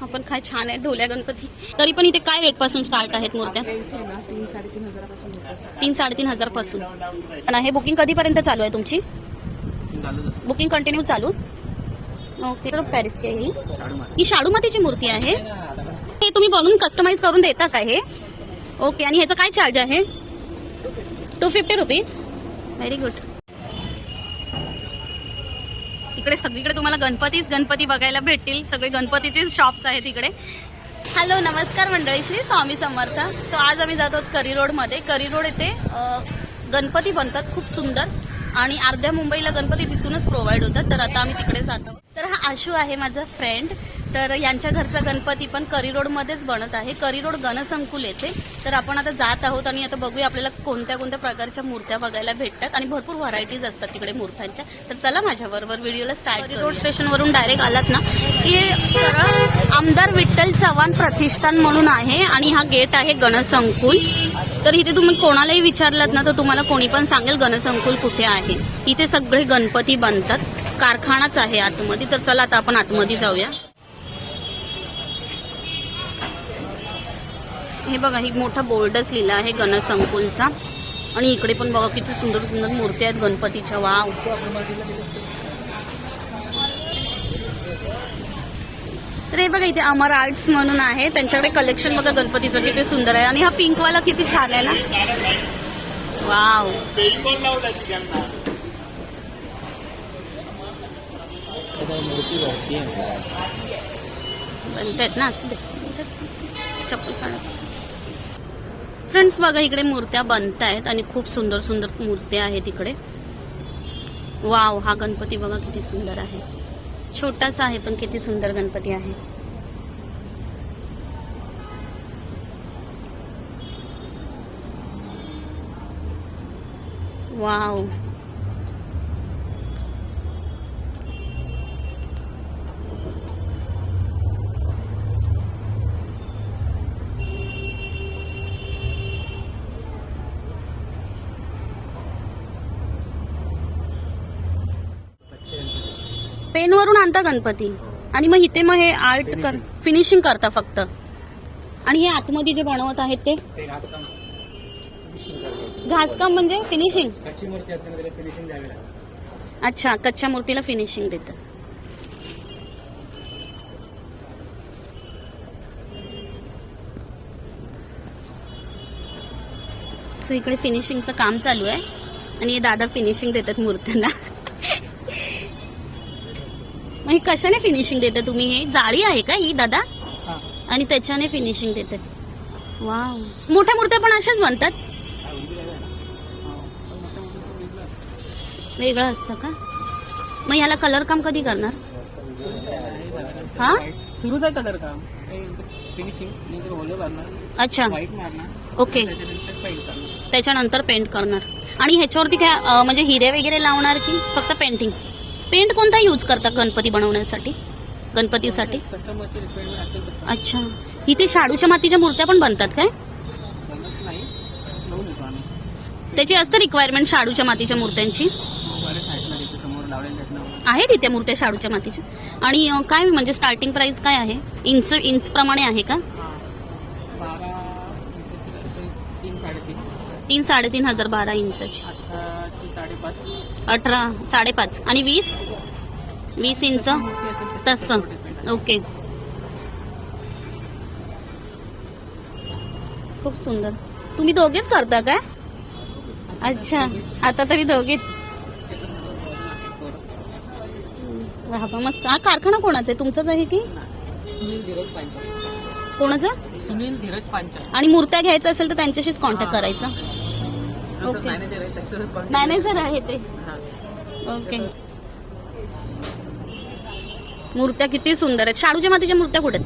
हा पण काय छान आहे ढोल्या गणपती. तरी पण इथे काय रेटपासून स्टार्ट आहेत मूर्त्या? तीन साडेतीन हजारपासून हे बुकिंग कधीपर्यंत चालू आहे तुमची? बुकिंग कंटिन्यू चालू? ओके तर पॅरिसची आहे ही. ही शाडू मातीची मूर्ती आहे. हे तुम्ही बनवून कस्टमाइज करून देता का हे? ओके आणि ह्याचा काय चार्ज आहे? Two fifty rupees very good इकडे सगळीकडे तुम्हाला गणपतीच गणपती बघायला भेटतील. सगळे गणपतीचे शॉप्स आहेत इकडे हॅलो नमस्कार मंडळी श्री स्वामी समर्थ. सो आज आम्ही जात आहोत करी रोडमध्ये करी रोड येथे गणपती बनतात खूप सुंदर. आणि अर्ध्या मुंबईला गणपती तिथूनच प्रोव्हाइड होतात. तर आता आम्ही तिकडे जात. आहोत तर हा आशू आहे माझा फ्रेंड तर यांच्या घरचा गणपती पण करी रोडमध्येच बनत आहे. करी रोड गणसंकुल येथे. तर आपण आता जात आहोत आणि आता बघूया आपल्याला कोणत्या कोणत्या प्रकारच्या मूर्त्या बघायला भेटतात. आणि भरपूर व्हरायटीज असतात तिकडे मूर्त्यांच्या. तर चला माझ्याबरोबर व्हिडिओला स्टार्ट रोड स्टेशनवरून डायरेक्ट आलात ना? की सरळ आमदार विठ्ठल चव्हाण प्रतिष्ठान म्हणून आहे आणि हा गेट आहे गणसंकुल. तर इथे तुम्ही कोणालाही विचारलात ना तर तुम्हाला कोणी पण सांगेल गणसंकुल कुठे आहे. इथे सगळे गणपती बनतात. कारखानाच आहे आतमध्ये. तर चला आता आपण आतमध्ये जाऊया. हे बघा ही मोठा बोर्डच लिहिला आहे गणसंकुलचा. आणि इकडे पण बघा किती सुंदर सुंदर मूर्ती आहेत गणपतीच्या. वाव. तर हे बघा इथे अमर आर्ट्स म्हणून आहे. त्यांच्याकडे कलेक्शन बघा गणपतीचं किती सुंदर आहे. आणि हा पिंकवाला किती छान आहे ना? वाव. बनतायत ना असू दे. चप्पल काढत फ्रेंड्स बघा इकडे मूर्त्या बनतायत आणि खूप सुंदर सुंदर मूर्त्या आहेत इकडे. वाव हा गणपती बघा किती सुंदर आहे. छोटासा आहे पण किती सुंदर गणपती आहे. वाव पेनवरून आणता गणपती. आणि मग इथे मग हे आर्ट कर फिनिशिंग करता फक्त. आणि हे आतमध्ये जे बनवत आहेत ते? घासकाम. म्हणजे फिनिशिंग कच्ची मूर्ती असेल ना त्याला फिनिशिंग द्यावी लागते. अच्छा कच्च्या मूर्तीला फिनिशिंग देतं. सो इकडे फिनिशिंगचं काम चालू आहे. आणि हे दादा फिनिशिंग देतात मूर्त्यांना मग हे कशाने फिनिशिंग देता तुम्ही? हे जाळी आहे का ही दादा? हा. आणि त्याच्याने फिनिशिंग देतात वाव मोठ्या मूर्त्या पण अशाच बनतात? वेगळं असतं का? मग याला कलर काम कधी करणार? हा? सुरूच आहे कलर काम. फिनिशिंग नंतर अच्छा. व्हाईट मारणार. ओके त्याच्यानंतर पेंट करणार. त्याच्यानंतर पेंट करणार. आणि ह्याच्यावरती काय अं, म्हणजे हिरे वगैरे लावणार की फक्त पेंटिंग पेंट कोणता यूज करता गणपती बनवण्यासाठी? गणपतीसाठी? अच्छा. इथे शाडूच्या मातीच्या मूर्त्या पण बनतात काय? त्याची असतं रिक्वायरमेंट शाडूच्या मातीच्या मूर्त्यांची? आहेत तिथे मूर्त्या शाडूच्या मातीच्या. आणि काय म्हणजे स्टार्टिंग प्राइस काय आहे? इंच इंच प्रमाणे आहे का? तीन साडेतीन. हजार बारा इंचाची. अठराची साडेपाच. अठरा साडेपाच. आणि वीस? वीस इंच? तसं. ओके. खूप सुंदर. तुम्ही दोघेच करता काय? अच्छा. आता तरी दोघेच. मस्त. हा कारखाना कोणाचा आहे? तुमचाच आहे की? सुनील धीरज पांचाळ. कोणाचा? सुनील धीरज पांचाळ. आणि मूर्त्या घ्यायचं असेल तर त्यांच्याशीच कॉन्टॅक्ट. करायचा. ओके. मॅनेजर आहे ते. ओके मूर्त्या किती सुंदर आहेत. शाडूच्या मातीच्या मूर्त्या कुठे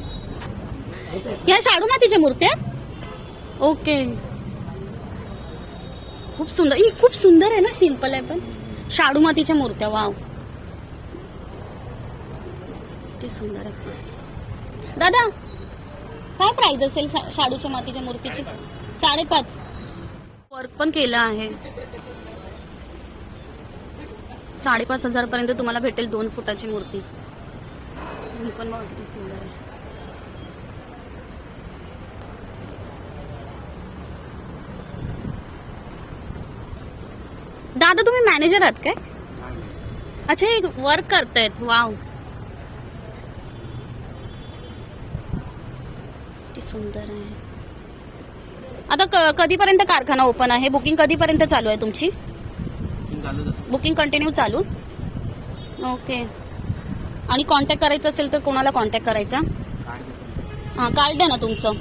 ह्या शाडू मातीच्या मूर्त्या? ओके खूप सुंदर. ही खूप सुंदर आहे ना सिंपल आहे पण. शाडू मातीच्या मूर्त्या वाव किती सुंदर आहे दादा काय प्राइस असेल शाडूच्या मातीच्या मूर्तीची? साडेपाच. वर्क पण केलं आहे. साडेपाच हजार पर्यंत तुम्हाला भेटेल दोन फुटाची मूर्ती. ही पण मग अगदी सुंदर आहे. दादा तुम्ही मॅनेजर आहात काय? अच्छा हे वर्क करतायत. वाव किती सुंदर आहे. आता कधीपर्यंत कारखाना ओपन आहे? बुकिंग कधीपर्यंत चालू आहे तुमची? बुकिंग कंटिन्यू चालू? ओके. आणि कॉन्टॅक्ट करायचं असेल तर कोणाला कॉन्टॅक्ट करायचा? हां कार्ड द्या ना तुमचं.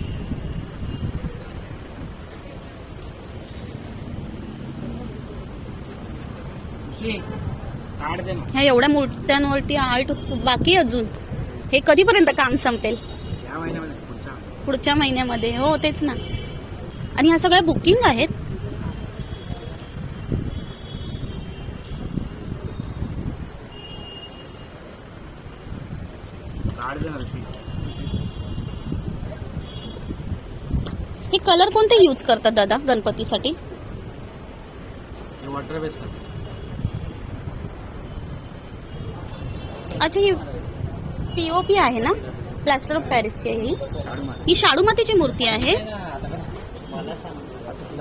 ह्या एवढ्या मूर्त्यांवरती आर्ट बाकी अजून. हे कधीपर्यंत काम संपेल? पुढच्या महिन्यामध्ये. हो तेच ना. आणि ह्या सगळ्या बुकिंग आहेत. हे कलर कोणते यूज करतात दादा गणपतीसाठी? वॉटर बेस अच्छा ही पीओपी आहे ना? प्लॅस्टर ऑफ पॅरिसची ही. ही शाडू मातीची मूर्ती आहे. मला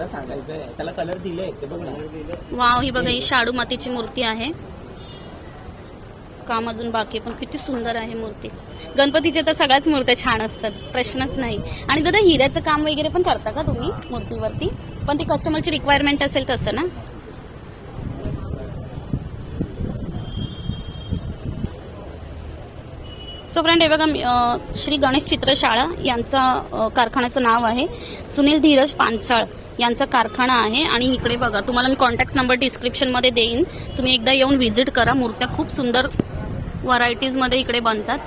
सांगायचंय. त्याला कलर दिले ते बघ वाव ही बघा ही शाडू मातीची मूर्ती आहे. काम अजून बाकी पण किती सुंदर आहे मूर्ती. गणपतीच्या तर सगळ्याच मूर्त्या छान असतात प्रश्नच नाही. आणि दादा हिऱ्याचं काम वगैरे पण करता का तुम्ही मूर्तीवरती? पण ते कस्टमरची रिक्वायरमेंट असेल तसं ना? सो फ्रेंड हे बघा श्री गणेश चित्रशाळा यांचा कारखान्याचं नाव आहे. सुनील धीरज पांचाळ यांचा कारखाना आहे. आणि इकडे बघा तुम्हाला मी कॉन्टॅक्ट नंबर डिस्क्रिप्शनमध्ये देईन. तुम्ही एकदा येऊन व्हिजिट करा. मूर्त्या खूप सुंदर व्हरायटीजमध्ये इकडे बनतात.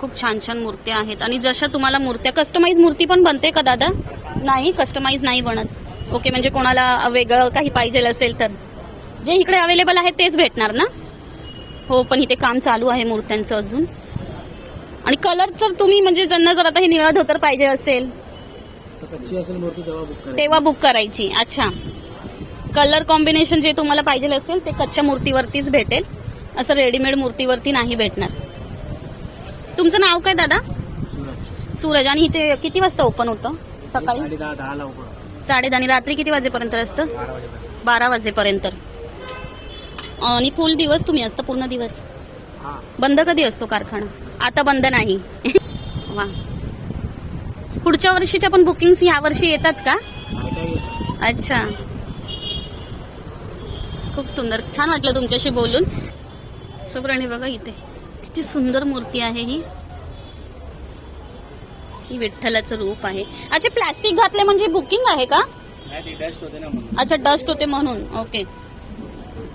खूप छान छान मूर्त्या आहेत. आणि जशा तुम्हाला मूर्त्या कस्टमाइज मूर्ती पण बनते का दादा? नाही कस्टमाइज नाही बनत. ओके म्हणजे कोणाला वेगळं काही पाहिजे असेल तर. जे इकडे अवेलेबल आहे तेच भेटणार ना? हो पण इथे काम चालू आहे मूर्त्यांचं अजून. आणि कलर जर तुम्ही म्हणजे ज्यांना जर आता हे निळा धोतर पाहिजे असेल तर कच्ची असेल मूर्ती तेव्हा बुक करायची. अच्छा. कलर कॉम्बिनेशन जे तुम्हाला पाहिजे असेल ते कच्च्या मूर्तीवरतीच भेटेल. असं रेडीमेड मूर्तीवरती नाही भेटणार. तुमचं नाव काय दादा? सूरज. आणि इथे किती वाजता ओपन होतं? सकाळी? साडे दहा रात्री किती वाजेपर्यंत असतं? बारा वाजेपर्यंत. आणि फुल दिवस तुम्ही असतं पूर्ण दिवस. बंद कधी असतो कारखाना? आता बंद नाही. वा. पुढच्या वर्षीच्या पण बुकिंग्स ह्या वर्षी येतात का? अच्छा. खूप सुंदर. छान वाटलं तुमच्याशी बोलून. सुप्राणी बघा इथे. किती सुंदर मूर्ती आहे ही. ही विठ्ठलाचं रूप आहे. अच्छा प्लास्टिक घातले म्हणजे बुकिंग आहे का? अच्छा डस्ट होते म्हणून. ओके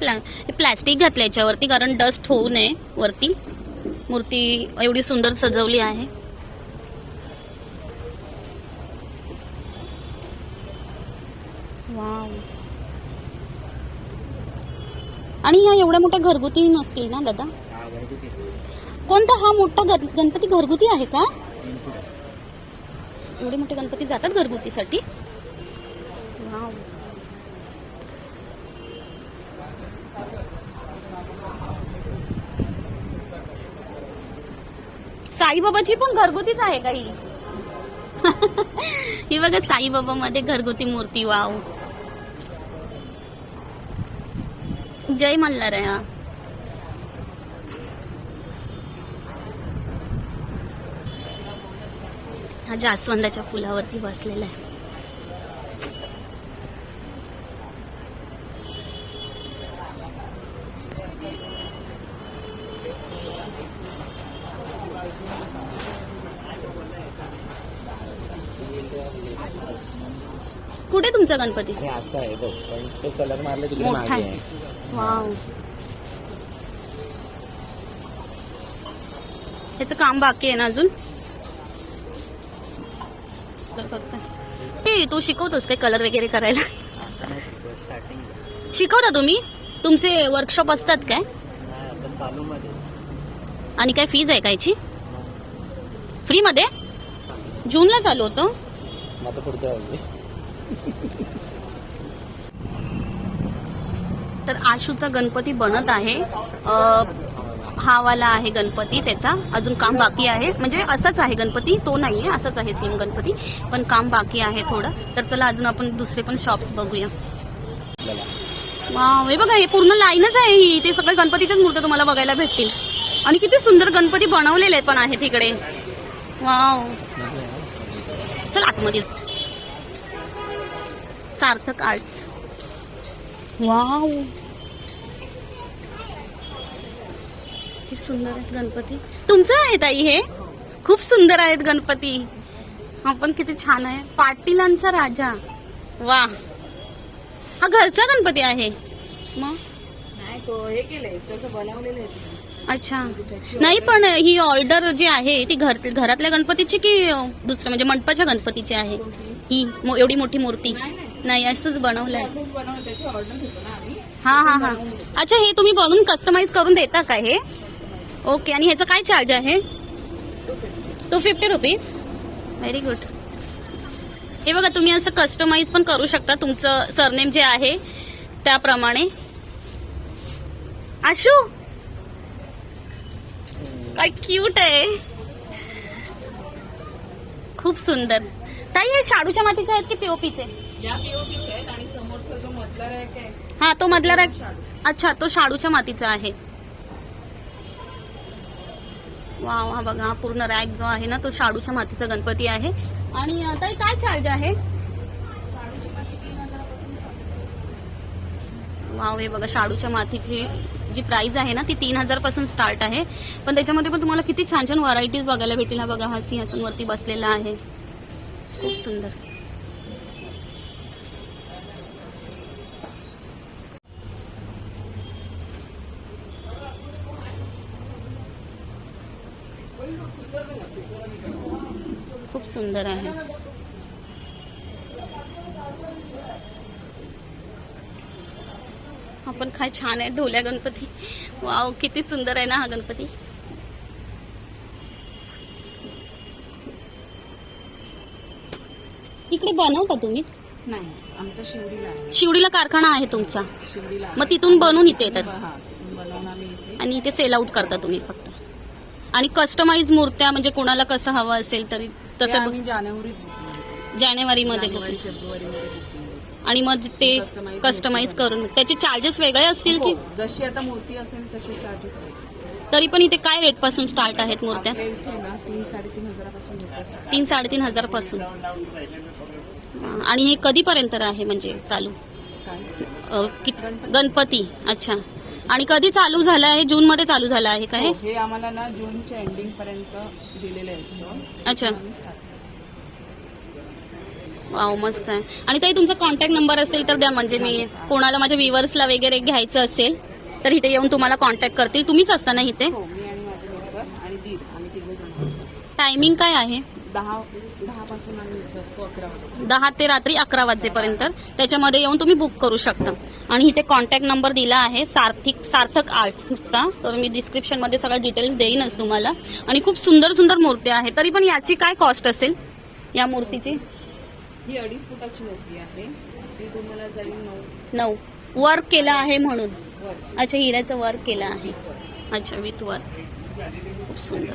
प्ला प्लॅस्टिक घातलं याच्यावरती कारण डस्ट होऊ नये वरती. मूर्ती एवढी सुंदर सजवली आहे. वाव. आणि ह्या एवढ्या मोठ्या घरगुती नसतील ना दादा? कोणता हा मोठा गणपती घरगुती आहे का? एवढे मोठे गणपती जातात घरगुतीसाठी? वाव. साईबाबाची पण घरगुतीच आहे का ही? ही बघा साईबाबा मध्ये घरगुती मूर्ती वाव. जय मल्हार आहे हा. हा जास्वंदाच्या फुलावरती बसलेला आहे कुठे तुमचा गणपती. हे असं आहे बघ पण तो कलर मारला तिकडे मोठा. मागे आहे. आहे वाव. ह्याचं काम बाकी आहे ना अजून? तर फक्त ए, तू शिकवतोस काय कलर वगैरे करायला? आता नाही शिकवत स्टार्टिंग शिकव ना तुम्ही? तुमचे वर्कशॉप असतात काय? नाही आता चालू मध्ये. आणि काय फीज आहे का याची? फ्री मध्ये? जूनला चालू होतं? मग आता पुढच्या तर आशूचा गणपती बनत आहे. हा वाला आहे गणपती त्याचा. अजून काम बाकी आहे. म्हणजे असाच आहे गणपती. तो नाही आहे असाच आहे सेम गणपती. पण काम बाकी आहे थोडं. तर चला अजून आपण दुसरे पण शॉप्स बघूया. आपल्याला वाव हे बघा हे पूर्ण लाईनच आहे ही. ते सगळे गणपतीच्याच मूर्त्या तुम्हाला बघायला भेटतील. आणि किती सुंदर गणपती बनवलेले पण आहेत तिकडे वाव. चल आतमध्ये. Sarthak arts wow. किती सुंदर आहेत गणपती. तुमचं आहे ताई हे? खूप सुंदर आहेत गणपती. हा पण किती छान आहे. पाटीलांचा राजा. वा हा घरचा गणपती आहे. मग? नाही तो हे केलंय. तसं बनवलेलं आहे. अच्छा. नाही पण ही ऑर्डर जी आहे ती घर घरातल्या गणपतीची की दुसऱ्या म्हणजे मंडपाच्या गणपतीची आहे? ही एवढी मोठी मूर्ती. नाही, असंच बनवलंय. हा हा हा. अच्छा हे तुम्ही बनवून कस्टमाइज करून देता का हे? ओके आणि ह्याचं काय चार्ज आहे? Two fifty rupees very good हे बघा तुम्ही असं कस्टमाइज पण करू शकता. तुमचं सरनेम जे आहे त्याप्रमाणे. आशू! काय क्यूट आहे. खूप सुंदर. ताई हे शाडूच्या मातीचे आहेत की पीओपीचे या पीओपीचे आहेत आणि समोरचा जो मधला रॅक आहे हा तो मधला रॅक. अच्छा तो शाडूच्या मातीचा आहे. वा हा बघा हा पूर्ण रॅक जो आहे ना तो शाडूच्या मातीचा गणपती आहे. आणि आता हे काय चार्ज आहे? वाव हे बघा शाडूच्या मातीची जी प्राइस आहे ना ती तीन हजारपासून स्टार्ट आहे. पण त्याच्यामध्ये पण तुम्हाला किती छान छान व्हरायटीज बघायला भेटेल. हा बघा हा सिंहासनवरती बसलेला आहे. खूप सुंदर. सुंदर आहे. हा पण काय छान आहे ढोल्या गणपती. वाव किती सुंदर आहे ना हा गणपती. इकडे बनवता तुम्ही? नाही आमचा शिवडीला आहे. शिवडीला कारखाना आहे तुमचा. शिवडीला. मग तिथून बनवून इथे येतात. आणि इथे सेल आउट करता तुम्ही फक्त. आणि कस्टमाइज मूर्त्या म्हणजे कोणाला कसं हवं असेल तरी तसं आम्ही जानेवारीत जानेवारी मध्ये जानेवारी booking. आणि मग ते Customize कस्टमाइज करून. त्याचे चार्जेस वेगळे असतील की? हो, जशी आता मूर्ती असेल तसे चार्जेस तरी पण इथे काय रेटपासून स्टार्ट आहेत मूर्त्या? आपल्या इथे ना तीन साडेतीन हजारापासून भेटतात तीन साडेतीन हजारपासून आणि हे कधीपर्यंत आहे म्हणजे चालू? काय? अ, कित- गणपती. अच्छा. आणि कधी चालू झालं आहे? जून मध्ये चालू झालं आहे का हे? हो, हे आम्हाला ना जूनच्या एंडिंग पर्यंत दिलेले आहे अच्छा. आम्ही start. वाव मस्त आहे. आणि ताई तुमचा कॉन्टॅक्ट नंबर असेल तर द्या. म्हणजे मी कोणाला माझ्या व्ह्युअर्सला वगैरे घ्यायचं असेल तर इथे येऊन तुम्हाला कॉन्टॅक्ट करतील. तुम्हीच असता ना इथे. हो मी आणि माझे मिस्टर आणि दीर आम्ही तिघे जण असतो. टायमिंग काय आहे? दहा दहा ते रात्री अकरा वाजेपर्यंत. त्याच्यामध्ये येऊन तुम्ही बुक करू शकता. आणि इथे कॉन्टॅक्ट नंबर दिला आहे सार्थिक सार्थक आर्ट्सचा तर मी डिस्क्रिप्शनमध्ये सगळं डिटेल्स देईनच तुम्हाला. आणि खूप सुंदर सुंदर मूर्त्या आहेत तरी पण याची काय कॉस्ट असेल? या मूर्तीची? ही अडीच फुटाची मूर्ती आहे. ती तुम्हाला जाईल नऊ. नऊ. वर्क केलं आहे म्हणून. अच्छा हिऱ्याचं वर्क केलं आहे. अच्छा विथ वर्क खूप सुंदर.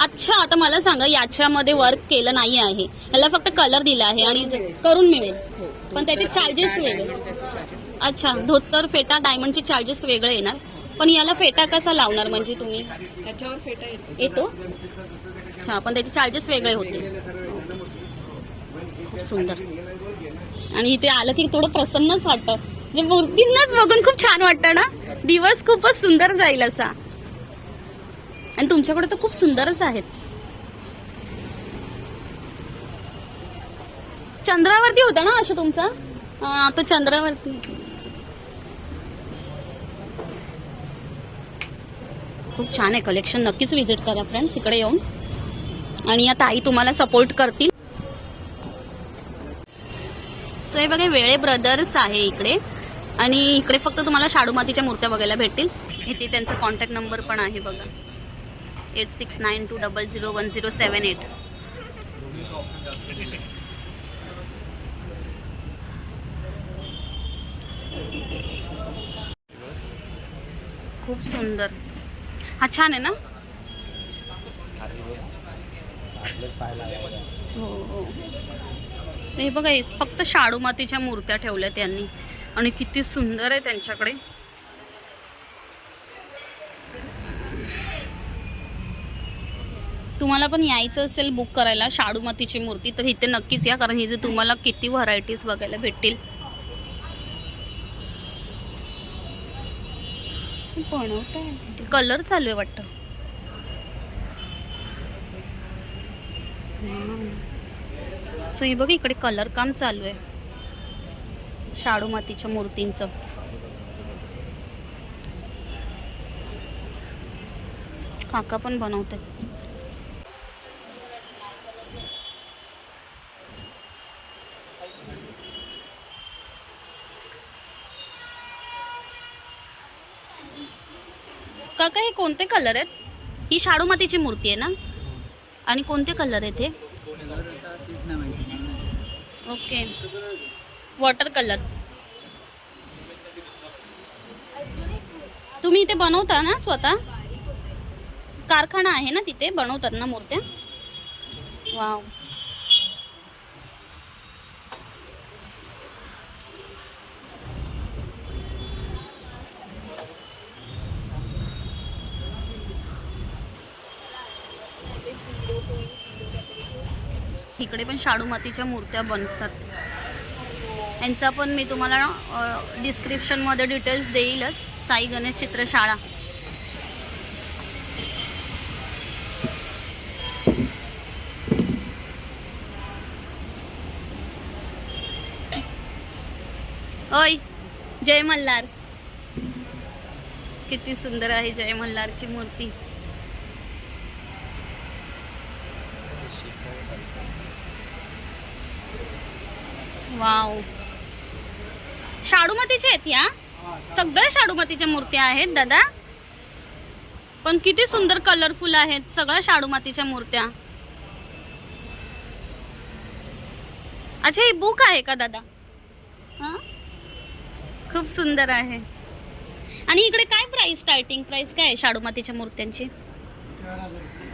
अच्छा आता मला सांगा याच्यामध्ये वर्क केलं नाही आहे. याला फक्त कलर दिला आहे आणि ज- करून मिळेल. हो पण त्याचे चार्जेस वेगळे. अच्छा धोतर फेटा डायमंडचे चार्जेस वेगळे येणार. पण याला फेटा कसा लावणार म्हणजे तुम्ही? ह्याच्यावर फेटा येतो. येतो? अच्छा पण त्याचे चार्जेस वेगळे होते खूप सुंदर. आणि इथे आलं की थोडं प्रसन्नच वाटतं. म्हणजे मूर्तींनाच बघून खूप छान वाटतं ना? दिवस खूपच सुंदर जाईल असा. आणि तुमच्याकडे तर खूप सुंदरच आहेत. चंद्रावरती होता ना असं तुमचा? हा, तो चंद्रावरती. खूप छान आहे कलेक्शन नक्कीच विजिट करा फ्रेंड्स इकडे येऊन. आणि या ताई तुम्हाला सपोर्ट करतील. सो हे बघा वेळे ब्रदर्स आहे इकडे. आणि इकडे फक्त तुम्हाला शाडू मातीच्या मूर्त्या बघायला भेटतील. इथे त्यांचा कॉन्टॅक्ट नंबर पण आहे बघा. Eight six nine two double zero one zero seven eight. खूप सुंदर. हा छान आहे ना? हो हो. हे बघा फक्त शाडू मातीच्या मूर्त्या ठेवल्या त्यांनी आणि किती सुंदर आहे त्यांच्याकडे. तुम्हाला पण यायचं असेल बुक करायला शाडू मातीची मूर्ती तर इथे नक्कीच या कारण इथे तुम्हाला किती व्हरायटीज बघायला भेटतील. कलर चालू आहे वाटतं. सो ही बघ इकडे कलर काम चालू आहे. शाडू मातीच्या मूर्तींचं. काका पण बनवतात. काका हे कोणते कलर आहेत? ही शाडू मातीची मूर्ती आहे ना? आणि कोणते कलर आहेत हे? ओके वॉटर कलर तुम्ही इथे बनवता ना स्वतः? कारखाना आहे ना तिथे बनवतात ना मूर्त्या? वाव इकडे पण शाडू मातीच्या मूर्त्या बनतात. यांचा पण मी तुम्हाला डिस्क्रिप्शनमध्ये डिटेल्स देईलच. साई गणेश चित्रशाळा. ओय जय मल्हार. किती सुंदर आहे जय मल्हारची मूर्ती. वाव. शाडूमतीच्या आहेत या. सगळ्या शाडूमतीच्या मूर्त्या आहेत दादा. पण किती सुंदर कलरफुल आहेत सगळ्या शाडूमातीच्या मूर्त्या. अच्छा ही बुक आहे का दादा? हा? खूप सुंदर आहे. आणि इकडे काय प्राइस स्टार्टिंग प्राइस काय आहे शाडूमातीच्या मूर्त्यांची?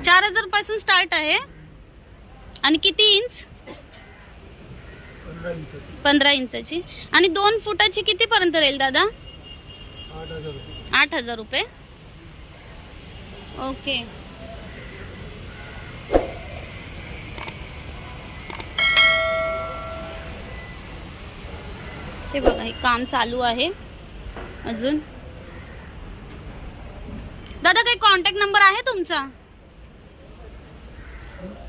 चार हजारपासून स्टार्ट आहे. आणि किती इंच पंधरा इंचाची. आणि दोन फुटाची किती पर्यंत राहील दादा? आठ हजार रुपये. ओके. ते बघा हे काम चालू आहे. अजून. दादा काही कॉन्टॅक्ट नंबर आहे तुमचा?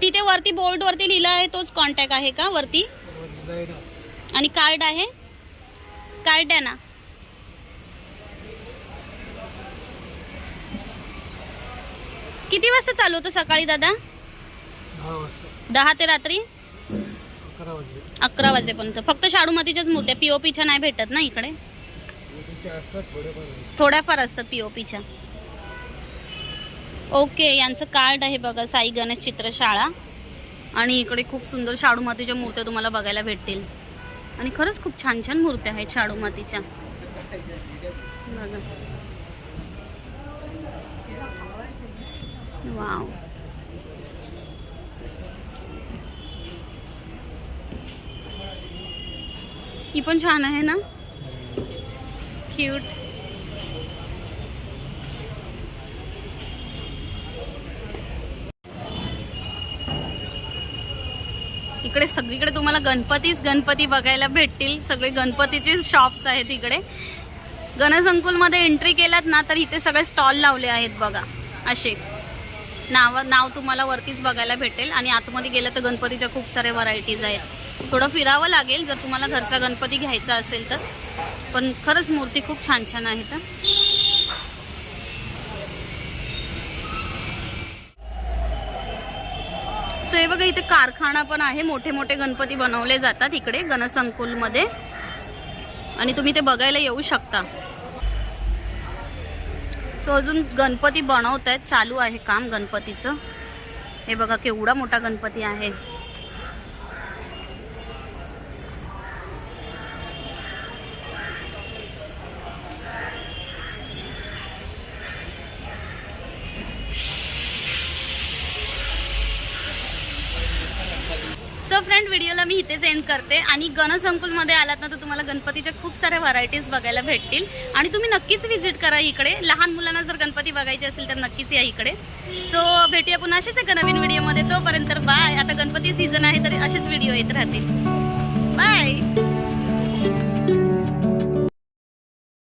तिथे वरती बोर्ड वरती लिहिलं आहे तोच कॉन्टॅक्ट आहे का वरती? आणि कार्ड आहे? कार्ड आहे ना? किती वाजता चालू होतं सकाळी दादा? दहा ते रात्री? अकरा वाजेपर्यंत. फक्त शाडू मातीच्याच मूर्त्या पीओपीच्या नाही भेटत ना इकडे? थोड्याफार असतात पीओपीच्या ओके यांचं कार्ड आहे बघा साई गणेश चित्रशाळा. आणि इकडे खूप सुंदर शाडू मातीच्या मूर्त्या तुम्हाला बघायला भेटतील. आणि खरंच खूप छान छान मूर्त्या आहेत शाडू मातीच्या. बघा. वाव. ही पण छान आहे ना? क्यूट इकडे सगळीकडे तुम्हाला गणपतीच गणपती बघायला भेटतील. सगळे गणपतीचे शॉप्स आहेत इकडे. गणसंकुलमध्ये एंट्री केलात ना तर इथे सगळे स्टॉल लावले आहेत बघा. असे. नाव नाव तुम्हाला वरतीच बघायला भेटेल. आणि आतमध्ये गेलं तर गणपतीच्या खूप साऱ्या व्हरायटीज आहेत. थोडं फिरावं लागेल जर तुम्हाला घरचा गणपती घ्यायचा असेल तर. पण खरंच मूर्ती खूप छान छान आहेत असं हे बघा इथे कारखाना पण आहे. मोठे मोठे गणपती बनवले जातात इकडे गणसंकुलमध्ये. आणि तुम्ही ते बघायला येऊ शकता. सो अजून गणपती बनवत आहेत चालू आहे काम गणपतीचं. हे बघा केवढा मोठा गणपती आहे. इथेच एंड करते. आणि गणसंकुलमध्ये आलात ना तर तुम्हाला गणपतीच्या खूप साऱ्या व्हरायटीज बघायला भेटतील. आणि तुम्ही नक्कीच व्हिजिट करा इकडे. लहान मुलांना जर गणपती बघायचे असेल तर नक्कीच या इकडे. सो भेटूया पुन्हा असेच एका नवीन व्हिडिओमध्ये तोपर्यंत बाय आता गणपती सीझन आहे तर असेच व्हिडिओ येत राहतील. बाय